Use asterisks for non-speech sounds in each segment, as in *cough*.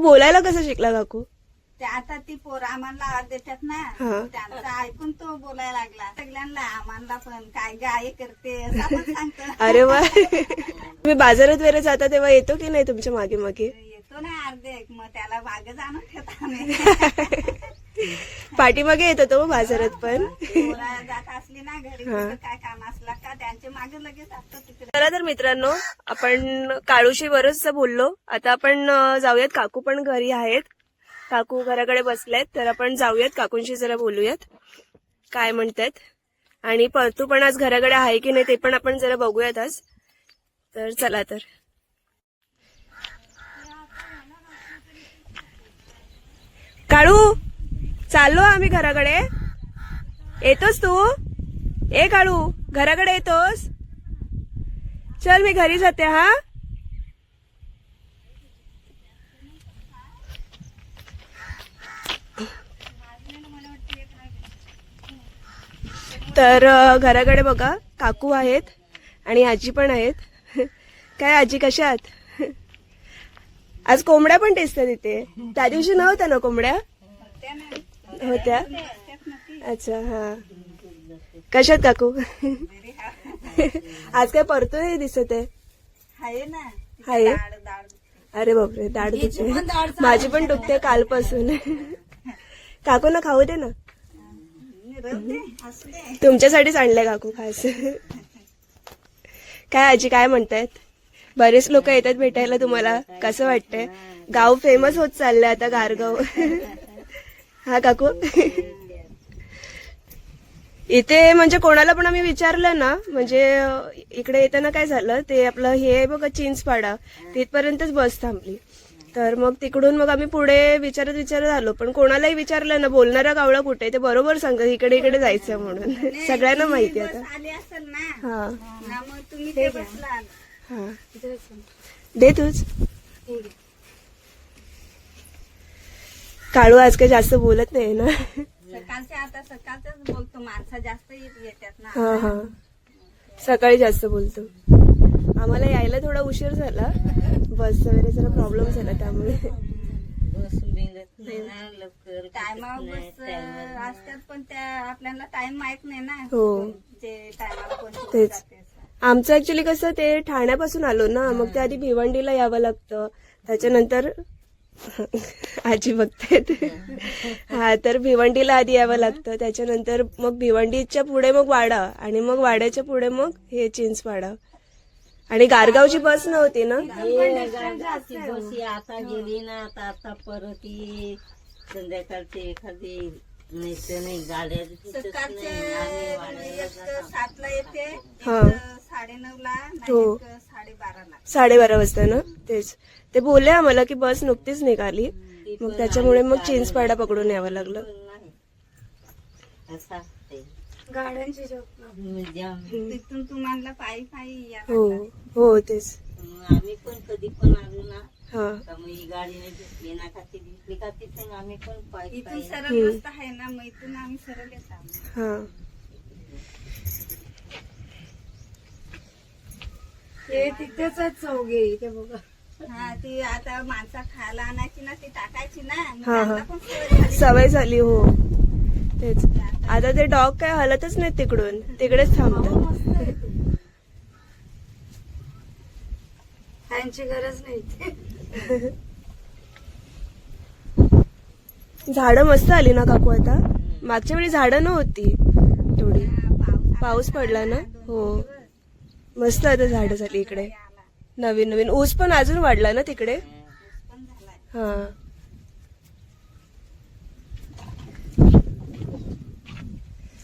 बोलायला कसं शिकला काकू? ते आता ती पोरं आम्हाला आवाज देतात ना हा. त्यांचं ऐकून तो बोलायला लागला. सगळ्यांना आम्हाला पण काय गाय करते असं आपण सांगतो. अरे वा. तुम्ही बाजारात वगैरे जाता तेव्हा येतो की नाही तुमच्या मागे मागे? येतो ना अर्धे मग त्याला बागच आणून ठेवतो आम्ही. *laughs* *laughs* पाठीमागे येतो तो बाजारात पण. चला तर मित्रांनो आपण काळूशी बरंच बोललो. आता आपण जाऊयात. काकू पण घरी आहेत. काकू घराकडे बसलेत तर आपण जाऊयात. काकूंशी जरा बोलूयात. काय म्हणतात. आणि परतू पण आज घराकडे आहे की नाही ते पण आपण जरा बघूयात आज. तर चला तर. काळू! चाललो आम्ही घराकडे. येतोस तू? ए काळू घराकडे येतोस? चल मी घरी जाते हा? तर घराकडे बघा काकू आहेत आणि आजी पण आहेत. काय आजी कशा आहात? आज कोंबड्या पण टेसतात इथे त्या दिवशी नव्हत्या ना कोंबड्या? होत्या? ना अच्छा हा. कशात काकू? आज काय परतो नाही दिसत आहे? ना. डाळ अरे बापरे दाढ दुखते माझी पण दुखते कालपासून. खाऊ दे ना. राहू दे दे तुमच्यासाठीच आणलंय काकू खास. काय आजी काय म्हणतायत? बरेच लोक येतात भेटायला तुम्हाला. कसं वाटतंय? गाव फेमस होत चाललंय आता गारगाव. हा काकू. इथे म्हणजे कोणाला पण आम्ही विचारलं ना म्हणजे इकडे येताना काय झालं ते आपलं हे आहे बघा चिंचपाडा. तिथपर्यंतच बस थांबली. तर मग तिकडून मग आम्ही पुढे विचारत विचारत आलो. पण कोणालाही विचारलं ना बोलणारा गावळा कुठे ते बरोबर सांगत इकडे इकडे जायचं म्हणून. सगळ्यांना माहिती आता. हा. हा. दे. तूच. काळू आज काही जास्त बोलत नाही ना. सकाळचे आता सकाळच बोलतो माणसं जास्त येत- येतात ना. हा हा. सकाळी जास्त बोलतो. आम्हाला यायला थोडा उशीर झाला. बस वगैरे जरा प्रॉब्लेम झाला त्यामुळे. असतात पण त्या आपल्याला टाइम माहीत नाही ना. हो. जे टायमाला तेच. आमचं ऍक्च्युली कसं ते ठाण्यापासून आलो ना मग त्या आधी भिवंडीला यावं लागतं. त्याच्यानंतर आजी बघतायत *laughs* हा तर भिवंडीला आधी यावं लागतं. त्याच्यानंतर मग भिवंडीच्या पुढे मग वाडा आणि मग वाड्याच्या पुढे मग हे चिंचवाडा आणि गारगावची बस नव्हती ना? बस ही आता गेली ना आता आता परत संध्याकाळची एखादी नाही तर नाही गाड्या दिसतच सकाळचे जातो. सातला येते हा. साडे साडेबारा वाजता ना? तेच. ते बोलले आम्हाला की बस नुकतीच निघाली. मग त्याच्यामुळे मग चिंचपाडा पकडून यावं लागलं. गाड्यांची जाम. तिथून तुम्हाला पायी पायी या हो. हो तेच. आम्ही पण कधी पण आलो ना गाडी आम्ही पण सरळ रस्ता आहे ना मग इथून आम्ही सरळ येतो. हा हे तिथेच चौघे इथे बघा. हा ती आता माणसा खायला आणायची ना ती टाकायची ना. मग हा, हा. त्यांना पण सवय झाली. सवय झाली हो. तेच. आता ते डॉग काय हलतच नाहीत तिकडून. तिकडेच थांबतात. त्यांची गरज नाही झाडं मस्त आली ना काकू आता? मागच्या वेळी झाडं नव्हती. एवढी पाऊस पडला ना? हो. मस्त आता झाडं झाली इकडे. नवीन नवीन. ऊस पण अजून वाढला ना तिकडे? हा.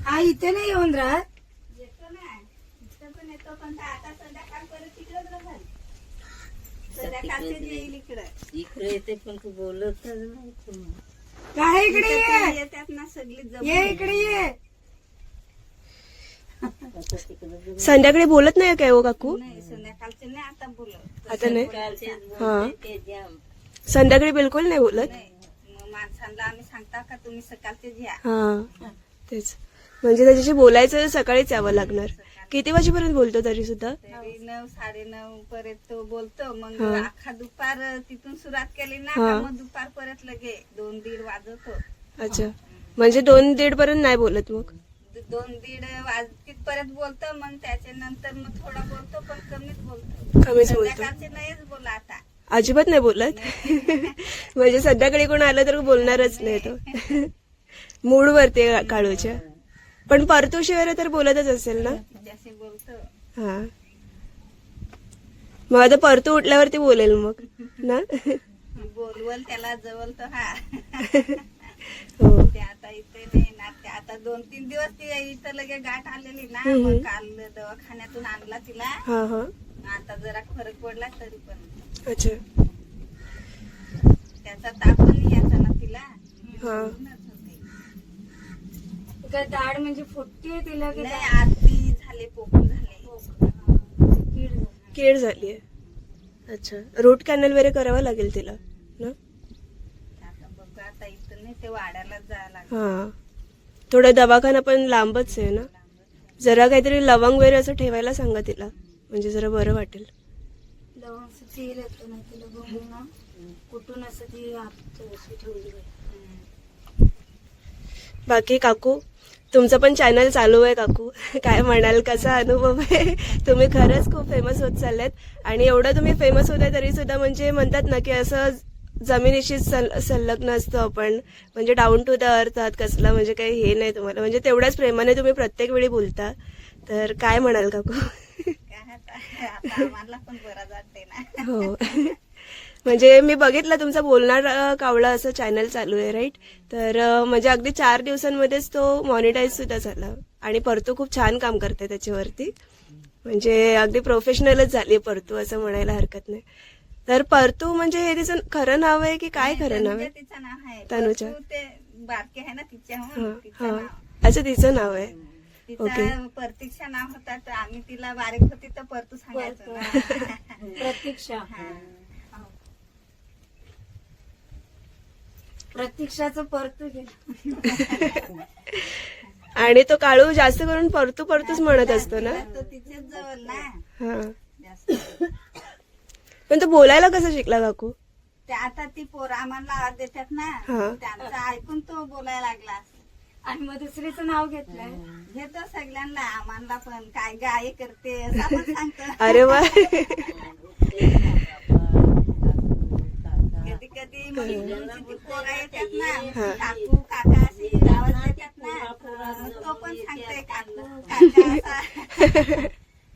हा इथे नाही येऊन राहत. येतो ना. इथं पण येतो पण आता संध्याकाळ परत तिकडेच राहत संध्याकाळचे येईल इकडं. इकडे येते पण तू बोलतच नाही. तू. काय इकडे ये? येतात ना सगळी ये इकडे ये. संध्याकाळी बोलत नाही काय हो काकू? नाही संध्याकाळचे नाही आता बोलत. आता नाही? हा. संध्याकाळी बिलकुल नाही बोलत? माणसांना आम्ही सांगता का तुम्ही सकाळचे घ्या? हा तेच. म्हणजे त्याच्याशी बोलायचं सकाळीच यावं लागणार. किती वाजेपर्यंत बोलतो तरी सुद्धा नऊ साडेनऊ पर्यंत तो बोलतो. मग. अख्खा दुपार तिथून सुरुवात केली ना. का मग दुपार परत लगे दोन दीड वाजवतो अच्छा. म्हणजे दोन दीड पर्यंत नाही बोलत मग? दोन दीड वाज तिथपर्यंत बोलतो मग त्याच्यानंतर मग थोडा बोलतो पण कमीच बोलतो. कमीच बोलतो. संध्याकाळचे नाहीच बोला आता. अजिबात नाही बोलत? म्हणजे संध्याकाळी कोण आलं तर बोलणारच नाही तो. मूड वरती काळूच्या पण परतुशी वगैरे तर बोलतच असेल ना? तिच्याशी बोलतो. हा. मग आता परतू उठल्यावरती बोलेल मग ना? बोलवल त्याला जवळ तो हा. हो. ते आता इथे तीन दिवस ती इथं लगे गाठ आलेली ना. मग काल दवाखान्यातून आणला तिला. हा हा. आता जरा फरक पडला तरी पण. अच्छा. त्याचा ताप पण नाही याचा ना तिला. हा. म्हणूनच होते. काय दाढ म्हणजे फुटते आहे तिला की नाही आरती झाले पोकळ झाले. कीड झाली? कीड झालीये अच्छा. रूट कॅनल वगैरे करावं लागेल तिला ना? आता बघ आता इथं नाही ते वाड्याला जायला लागलं. हा. थोडा दवाखाना पण लांबच आहे ना? जरा काहीतरी लवंग वगैरे असं ठेवायला सांगा तिला. म्हणजे जरा बरं वाटेल. लवंग असं तेल येतं ना तिला बघून ना. कुठून असं ती अशी ठेवली. बाकी काकू तुमचं पण चॅनल चालू आहे काकू. काय म्हणाल कसा अनुभव आहे? तुम्ही खरंच खूप फेमस होत चाललेत. आणि एवढं तुम्ही फेमस होत आहे तरी सुद्धा म्हणजे म्हणतात ना की असं जमिनीशी सल संलग्न असतो आपण. म्हणजे डाऊन टू द अर्थ आहात कसला म्हणजे काही हे नाही तुम्हाला. म्हणजे तेवढ्याच प्रेमाने तुम्ही प्रत्येक वेळी बोलता. तर काय म्हणाल काकू? काय हो. म्हणजे मी बघितलं तुमचा बोलणार कावळा असं चॅनल चालू आहे राईट तर म्हणजे अगदी चार दिवसांमध्येच तो मॉनिटाईज सुद्धा झाला. आणि परतू खूप छान काम करते त्याच्यावरती. म्हणजे अगदी प्रोफेशनलच झाली परतू असं म्हणायला हरकत नाही. तर परतू म्हणजे हे तिचं खरं नाव आहे की काय खरं नाव आहे? तिचं नाव आहे. तनुजा. परतू ते बारके आहे ना तिच्या हा तिचं नाव. अच्छा तिचं नाव आहे. ओके. तिचा प्रतीक्षा नाव होता तर आम्ही तिला बारीक होती तर परतू सांगायचो ना. *laughs* प्रतीक्षा. हा. प्रतीक्षाचं परतू गेलं *laughs* आणि तो काळू जास्त करून परतू परतूच म्हणत असतो ना? तो तिच्याच जवळ ना. हा. पण तो बोलायला कसं शिकला काकू? ते आता ती पोरं आम्हाला आवाज देतात ना. त्यांचं ऐकून तो बोलायला लागला. आणि मग दुसरीचं नाव घेतलंय घेतो सगळ्यांना आम्हाला पण काय गाय करते असं आपण सांगतो. *laughs* अरे वा. कधी कधी पोरं येतात ना. काकू काका अशी आवाज देतात ना तो पण सांगते काकू काका असा *laughs*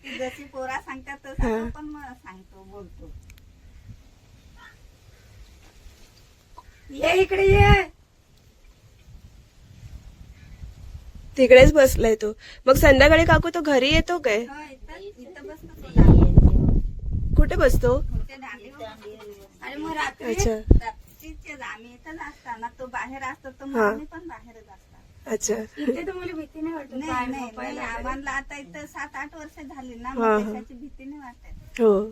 ती जशी पोरा सांगतात तसं हा. तो पण मग सांगतो बोलतो ये इकडे ये. तिकडेच बसलाय तो. मग संध्याकाळी काकू तो घरी येतो काय? हो. कुठे बसतो? आणि मग रात्री अच्छा. आम्ही इथंच असताना तो बाहेर असतो तो. आम्ही पण बाहेरच असतात. अच्छा. इथे तुम्हाला भीती नाही वाटत नाही? आम्हाला आता इथं सात आठ वर्ष झाली ना मग भीती नाही वाटत. हो.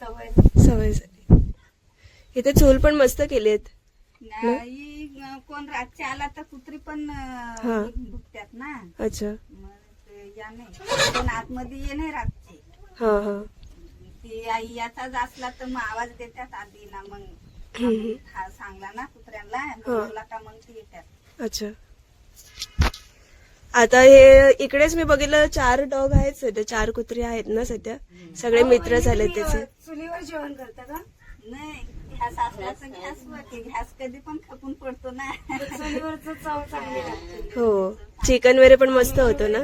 सवय. सवय झाली. इथे चूल पण मस्त केली आहेत. नाही कोण रातचे आला तर कुत्री पण भुकतात ना. अच्छा. मग या नाही. आतमध्ये ये नाही रातचे. हा हा. ती आई याचाच असला तर मग आवाज देतात आधी ना मग. हा सांगला ना कुत्र्यांना. बोलला का मग ती येतात अच्छा. आता हे इकडेच मी बघितलं चार डॉग आहेत सध्या. चार कुत्री आहेत ना सध्या. सगळे मित्र झाले त्याचे. चुलीवर जेवण करता का? नाही. असला तर वरती. घ्यास कधी पण खपून पडतो ना. चुलीवरच चव चांगली लागते. हो. चिकन वगैरे पण मस्त होतं ना?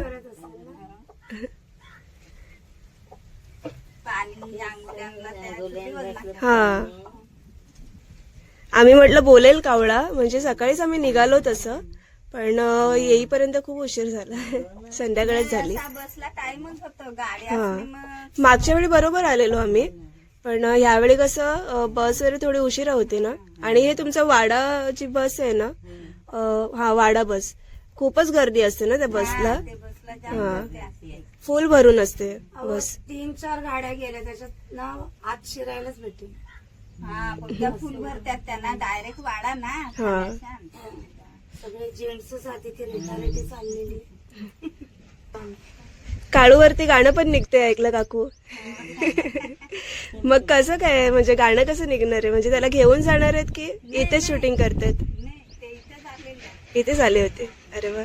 पाणी अंगुल्यांना त्या. हा. आम्ही म्हटलं बोलेल कावळा. म्हणजे सकाळीच आम्ही निघालो तसं. पण येईपर्यंत खूप उशीर झाला. *laughs* संध्याकाळच झाली. बसला टाइमच होतो. गाडी हा. असली मग मागच्या वेळी बरोबर आलेलो आम्ही. पण यावेळी कसं बस वगैरे थोडी उशिरा होती ना? आणि हे तुमचं वाडा जी बस आहे ना हा वाडा बस खूपच गर्दी असते ना त्या बसला? हा. फुल भरून असते बस. तीन चार गाड्या गेल्या त्याच्यात ना आत शिरायलाच भेटेल. हा फक्त फुल भरतात त्यांना डायरेक्ट वाडा ना. हा. सगळे जेंट्सच आधी ती रिटालिटी चाललेली. *laughs* काळूवरती गाणं पण निघते ऐकलं काकू? *laughs* मग कसं काय? म्हणजे गाणं कसं निघणार आहे? म्हणजे त्याला घेऊन जाणार आहेत की इथेच शूटिंग करतात. इथेच आले होते. अरे वा.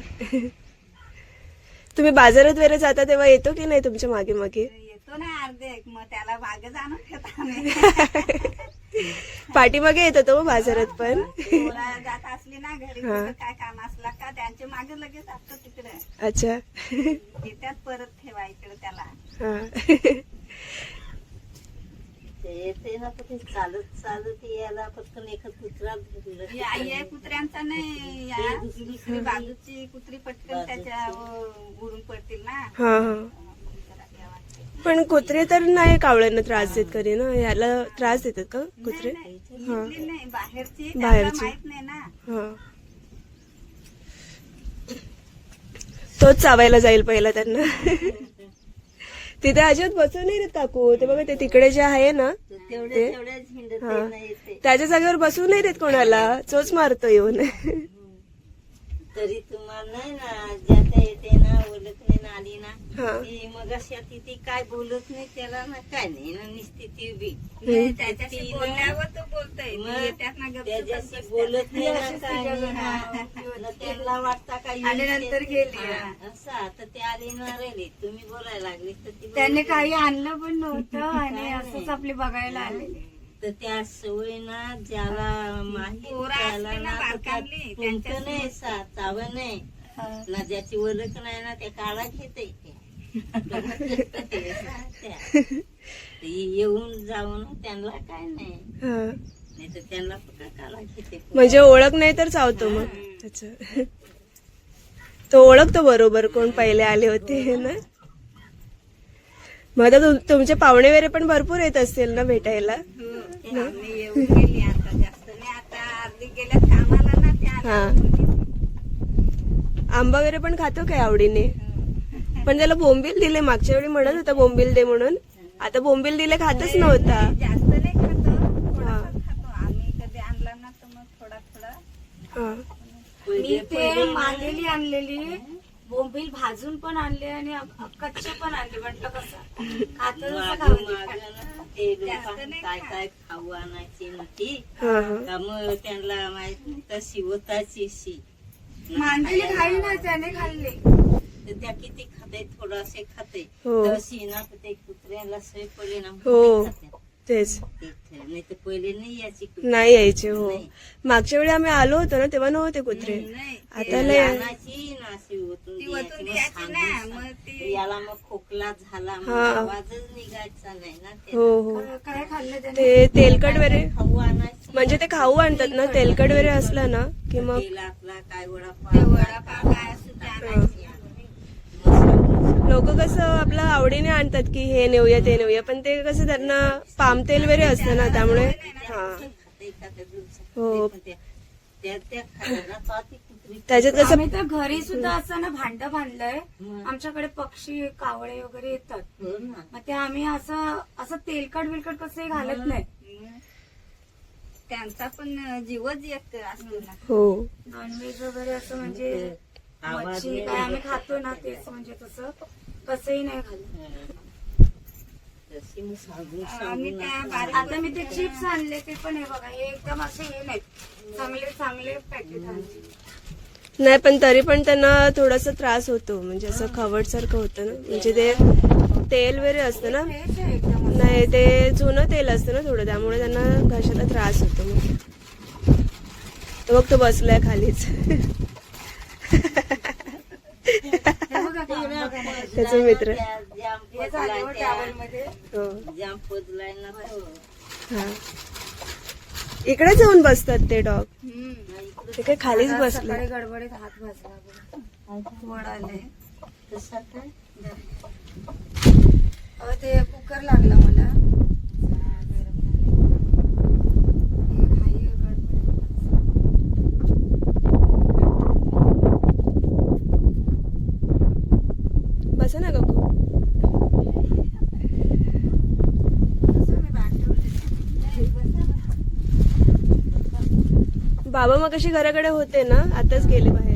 तुम्ही बाजारात वगैरे जाता तेव्हा येतो की नाही तुमच्या मागे मागे? येतो ना अर्धे मग त्याला घेत आम्ही. *laughs* पाठीमागे येत होतो मग बाजारात पण? जात असली ना घरी काय काम त्यांच्या मागे लगेच असतो तिकडे. अच्छा. येत्यात परत ठेवा इकडे त्याला. हा. ते येते ना तर ते चालत चालत यायला पटकन एखाद कुत्रा. या कुत्र्यांचा नाही या दुसरी बाजूची कुत्री पटकन त्याच्या उडून पडतील ना. हा हा. पण कुत्रे तर नाही कावळ्यांना त्रास देत कधी ना? याला त्रास देतात का कुत्रे? बाहेरची बाहेरची. माहीत नाही ना. तोच चावायला जाईल पहिला त्यांना. तिथे अजिबात बसू नाही देत काकू. ते बघा ते तिकडे जे आहे ना ते? हा. त्याच्या जागेवर बसू नाही देत कोणाला. चोच मारतो येऊन. तरी तुम्हाला नाही ना येते ना ओळख नाही ना आली ना हा ती मग अशा ती काय बोलत नाही त्याला ना काय नाही ना निसती ती बी त्याच्याशी बोलल्यावर तो बोलतोय. मग त्याच्याशी. बोलत नाही ना काय नाही. न त्यांना वाटतं का येऊन आल्यानंतर गेली, हा. असं तर ते आली ना राहिली. तुम्ही बोलायला लागली तर ती त्याने काही आणलं पण नव्हतं *laughs* आणि असंच. आपले बघायला आलेले तर त्या सवय ना ज्याला माहीत पोरं त्याला ना नाही सा चावं नाही. ना ज्याची ओळख नाही ना ते काळा घेते *laughs* येऊन जाऊन त्यांना काय नाही. हा. नाही तर त्यांना म्हणजे ओळख नाही तर चावतो मग. अच्छा. *laughs* तो ओळखतो बरोबर कोण पहिले आले होते ना? मग आता तुम- तुमचे पाहुणे वगैरे पण भरपूर येत असतील ना भेटायला? हो, हा. आंबा वगैरे पण खातो काय आवडीने? पण त्याला बोंबील दिले मागच्या वेळी म्हणत होता बोंबील दे म्हणून. आता बोंबील दिले खातच नव्हता. जास्त नाही खातो थोडासाच खातो. आम्ही कधी आणला ना तर मग थोडा थोडा हा. मी ते मारलेली आणलेली बोंबील भाजून पण आणले आणि कच्चे पण आणले म्हटलं कसं? खात. ते काय काय खाऊ आणायची ना ती का मग त्यांना माहीत शिवताची शी मांडलेली खाई ना. त्याने खाल्ले. त्या किती खाते थोडासे खाते हो. तर शिना तर ते कुत्र्याला सोय पडले ना हो. खाते. तेच. नाही तर पहिले नाही याची कुत्री. नाही यायचे हो नाही. मागच्या वेळी आम्ही आलो होतो ना तेव्हा नव्हते कुत्रे नाही आता लय आणायची ना अशी ओतून ती द्यायची. ओतून मग द्यायची ना, सांगून मग सांग- ती- याला मग खोकला झाला मग हा. आवाजच निघायचा नाही ना ते हो हो काय खाल्लं त्याने ते तेलकट वगैरे खाऊ आणायची म्हणजे ते खाऊ आणतात ना तेलकट वगैरे असलं ना की मग तेल आपला काय ते वडापाव वडापाव काय असं ते आणायची लोक कसं आपलं आवडीने आणतात की हे नेऊया ते नेऊया पण ते कसं त्यांना पाम तेल वगैरे असतं ना त्यामुळे हा. हो. त्याच्यात कसं आम्ही तर घरी सुद्धा असं ना भांड बांधलंय. आमच्याकडे पक्षी कावळे वगैरे येतात हो ना मग ते आम्ही असं असं तेलकट बिलकट कसंही घालत नाही त्यांचा पण जीवच एक असतो ना हो नॉनव्हेज वगैरे असं म्हणजे मच्छी नाही काय आम्ही. खातो ना तेच म्हणजे तसं. कसंही नाही खाल्लं आम्ही त्या आता- मी ते चिप्स आणले ते पण हे बघा हे एकदम असे हे नाहीत. चांगले चांगले पॅकेट आणले नाही पण तरी पण त्यांना थोडासा त्रास होतो. म्हणजे असं खवट सारखं होतं ना. म्हणजे ते तेल वगैरे असतं ना? नाही ते जुनं तेल असतं ना थोडं. त्यामुळे त्यांना घशाला त्रास होतो. मग तो बसलाय खालीच *laughs* हे बघा ते ना का, बघा. त्याचा मित्र. त्या जाम हे झाले पदलाय हो त्या- towel मध्ये हो जाम पदलाय ना त्याचे मित्र. हो. इकडे जाऊन बसतात ते डॉग. ते काय खालीच बसले. गडबडीत हात भाजला आले ते कुकर लागला मला हे घाई गडबडीत. बसा ना काकू असं मी बॅग ठेवते. बाबा मग कशी घराकडे होते ना आताच गेले बाहेर.